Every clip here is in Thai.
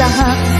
ตาหักตาแ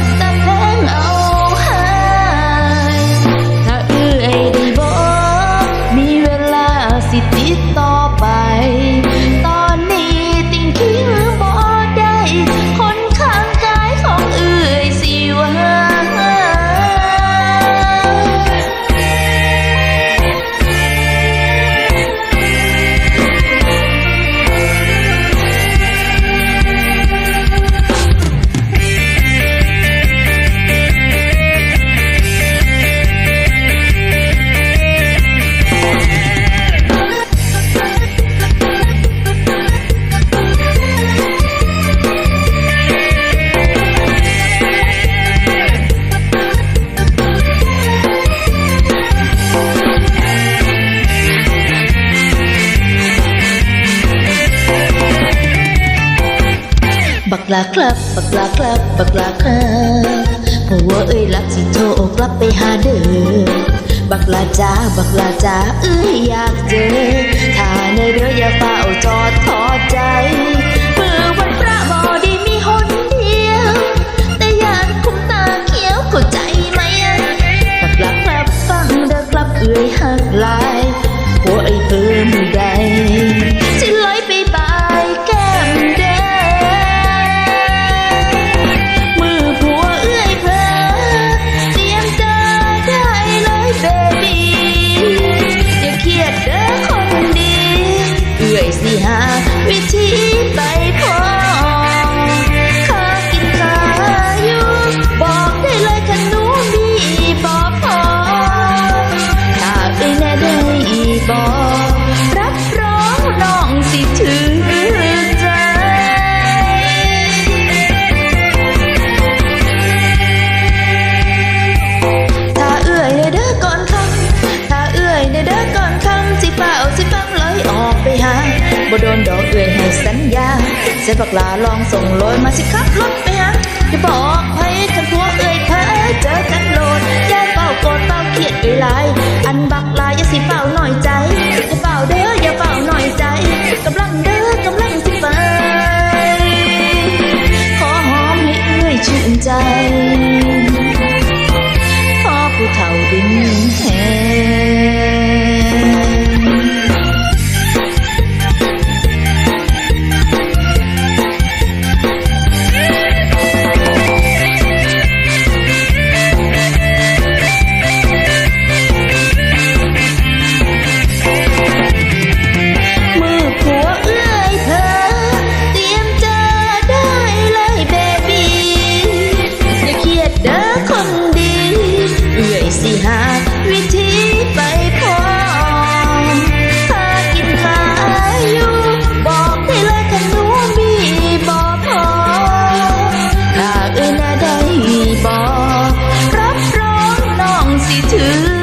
กลาครับบักลาครับบักลาครับผัวเอ้ยรักสิโทรกลับไปหาเด้อบักลาจ้าบักลาจ้าเอ้ยอยากเจอถ้าในเรืออย่าเฝ้าจอดทอดใจเมื่อวันพระบอดีมีหนเดียว แต่ยานคุ้มตาเขียวเข้าใจไหมอะบักลาครับฟังเด้อครับเอ้ยหักลายผัวเอ้ยเพิ่มอใด วิธี บ่โดนดอกเอื่อยให้สัญญาเสียบักลาลองส่งลอยมาสิครับรถไปหาอย่าบอกให้คันพวกเอื่อย Ooh.